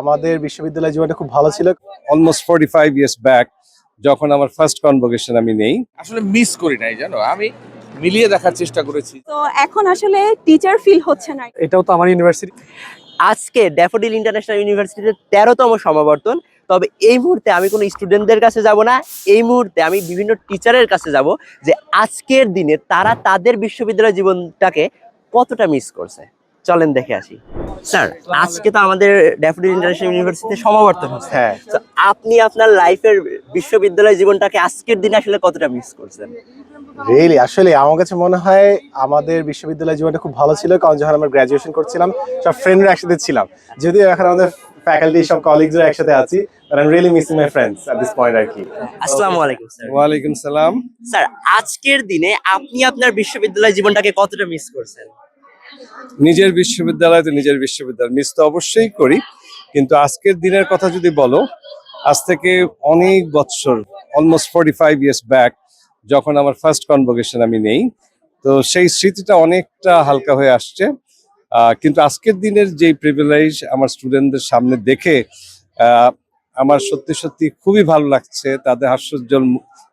আমাদের বিশ্ববিদ্যালয় জীবনটা খুব ভালো ছিল। Almost forty five years back যখন আমার ফার্স্ট কনভোকেশন আমি নেই। আসলে মিস করি নাই জানো? আমি মিলিয়ে দেখার চেষ্টা করেছি। তো এখন আসলে টিচার ফিল হচ্ছে না। এটাও তো আমার ইউনিভার্সিটি আজকে ড্যাফোডিল ইন্টারন্যাশনাল ইউনিভার্সিটিতে তেরোতম সমাবর্তন তবে এই মুহূর্তে আমি কোনো স্টুডেন্টদের কাছে যাব না। এই মুহূর্তে আমি বিভিন্ন টিচারের কাছে যাব যে আজকের দিনে তারা তাদের বিশ্ববিদ্যালয় জীবনটাকে কতটা মিস করছে। চলেন দেখে আসি। স্যার আজকে তো আমাদের ড্যাফোডিল ইন্টারন্যাশনাল ইউনিভার্সিটিতে সমাবর্তন হচ্ছে। হ্যাঁ। তো আপনি আপনার লাইফের বিশ্ববিদ্যালয় জীবনটাকে আজকের দিনে আসলে কতটা মিস করছেন? রিয়েলি আসলে আমার কাছে মনে হয় আমাদের বিশ্ববিদ্যালয় জীবনটা খুব ভালো ছিল কারণ যখন আমরা গ্রাজুয়েশন করছিলাম সব ফ্রেন্ডরা একসাথে ছিলাম। যদিও এখন আমাদের ফ্যাকাল্টি সব কলিগসরা একসাথে আছি but I really missing my friends at this point আর কি। আসসালামু আলাইকুম স্যার। ওয়ালাইকুম সালাম। স্যার আজকের দিনে আপনি আপনার বিশ্ববিদ্যালয় জীবনটাকে কতটা মিস করছেন? নিজের বিশ্ববিদ্যালয় তো নিজের বিশ্ববিদ্যালয় মিস তো অবশ্যই করি, কিন্তু আজকের দিনের কথা যদি বলো, আজ থেকে অনেক বছর almost forty five years back যখন আমার ফার্স্ট কনভোকেশন আমি নেই, তো সেই স্মৃতিটা অনেকটা হালকা হয়ে আসছে। কিন্তু আজকের দিনের যে প্রিভিলেজ আমার স্টুডেন্টদের সামনে দেখে আমার সত্যি সত্যি খুবই ভালো লাগছে, তাদের হাস্যোজ্জ্বল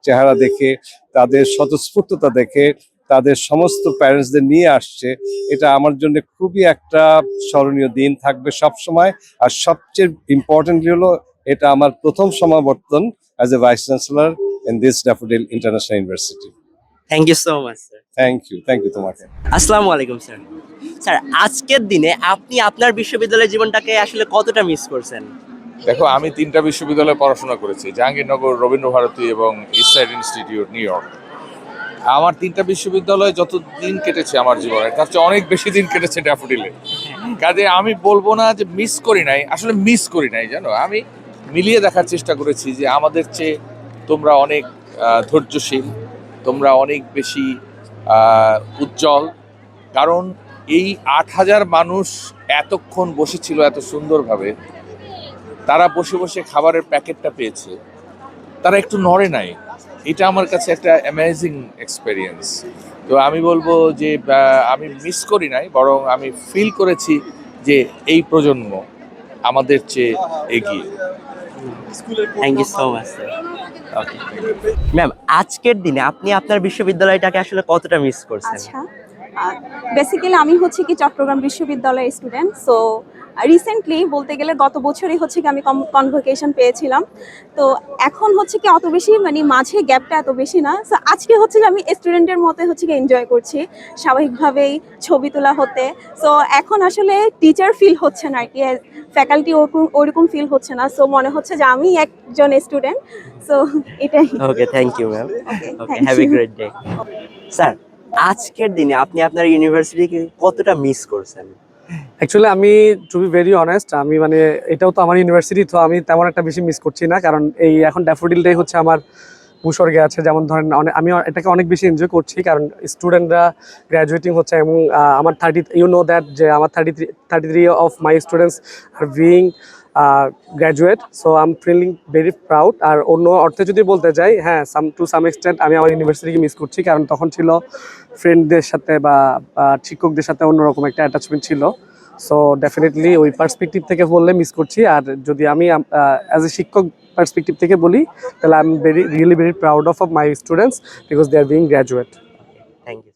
চেহারা দেখে, তাদের স্বতঃস্ফূর্ততা দেখে তাদের সমস্ত প্যারেন্টসদের নিয়ে আসছে এটা আমার জন্য খুবই একটা স্মরণীয় দিন থাকবে সব সময় আর সবচেয়ে ইম্পর্টেন্টলি হলো এটা আমার প্রথম সমাবর্তন as a vice chancellor in this Daffodil International University thank you so much sir thank you thank you তোমাকে। আসসালামু আলাইকুম স্যার স্যার আজকের দিনে আপনি আপনার বিশ্ববিদ্যালয় জীবনটাকে আসলে কতটা মিস করছেন? দেখো আমি তিনটা বিশ্ববিদ্যালয়ে পড়াশোনা করেছি জাহাঙ্গীরনগর রবীন্দ্র ভারতী এবং ইস্টার্ন ইনস্টিটিউট নিউ ইয়র্ক আমার তিনটা বিশ্ববিদ্যালয়ে যত দিন কেটেছে আমার জীবনে তার চেয়ে অনেক বেশি দিন কেটেছে ড্যাফোডিলে। কাজে আমি বলব না যে মিস করি নাই আসলে মিস করি নাই জানো? আমি মিলিয়ে দেখার চেষ্টা করেছি যে আমাদের চেয়ে তোমরা অনেক ধৈর্যশীল তোমরা অনেক বেশি উজ্জ্বল। কারণ এই আট হাজার মানুষ এতক্ষণ বসেছিল এত সুন্দরভাবে তারা বসে বসে খাবারের প্যাকেটটা পেয়েছে। তারা একটু নড়ে নাই। এটা আমার কাছে একটা অ্যামেজিং এক্সপিরিয়েন্স তো আমি বলব যে আমি মিস করি নাই বরং আমি ফিল করেছি যে এই প্রজন্ম আমাদের চেয়ে এগিয়ে। Thank you so much sir okay ma'am আজকের দিনে আপনি আপনার বিশ্ববিদ্যালয়টাকে আসলে কতটা মিস করছেন? আচ্ছা। বেসিক্যালি আমি হচ্ছে কি চট্টগ্রাম বিশ্ববিদ্যালয়ের স্টুডেন্ট সো রিসেন্টলি বলতে গেলে গত বছরই হচ্ছে কি আমি কনভোকেশন পেয়েছিলাম। তো এখন হচ্ছে কি অত বেশি মানে মাঝে গ্যাপটা এত বেশি না সো আজকে হচ্ছে যে আমি স্টুডেন্টের মতো হচ্ছে কি এনজয় করছি স্বাভাবিকভাবেই ছবি তোলা হতে। সো এখন আসলে টিচার ফিল হচ্ছে না আর কি ফ্যাকাল্টি ওরকম ওরকম ফিল হচ্ছে না। সো মনে হচ্ছে যে আমি একজন স্টুডেন্ট সো এটাই। Okay thank you ma'am okay okay have a great day sir আজকের দিনে আপনি আপনার ইউনিভার্সিটিকে কতটা মিস করছেন? অ্যাকচুয়ালি আমি টু বি ভেরি অনেস্ট আমি মানে এটাও তো আমার ইউনিভার্সিটি তো আমি তেমন একটা বেশি মিস করছি না। কারণ এই এখন ড্যাফোডিলটাই হচ্ছে আমার ভূস্বর্গে আছে। যেমন ধরেন, অনে- আমি এটাকে অনেক বেশি এনজয় করছি। কারণ স্টুডেন্টরা গ্র্যাজুয়েটিং হচ্ছে এবং আমার থার্টি ইউ নো দ্যাট যে আমার thirty three thirty three of my students are being graduate so I am feeling very proud আর অন্য অর্থে যদি বলতে যাই হ্যাঁ সাম টু সাম এক্সটেন্ট আমি আমার ইউনিভার্সিটিকে মিস করছি, কারণ তখন ছিল ফ্রেন্ডদের সাথে বা শিক্ষকদের সাথে অন্যরকম একটা অ্যাটাচমেন্ট ছিল। সো ডেফিনেটলি ওই পার্সপেক্টিভ থেকে বললে মিস করছি। আর যদি আমি অ্যাজ এ শিক্ষক পার্সপেক্টিভ থেকে বলি, তাহলে I am very really very proud of of my students because they are being graduate thank you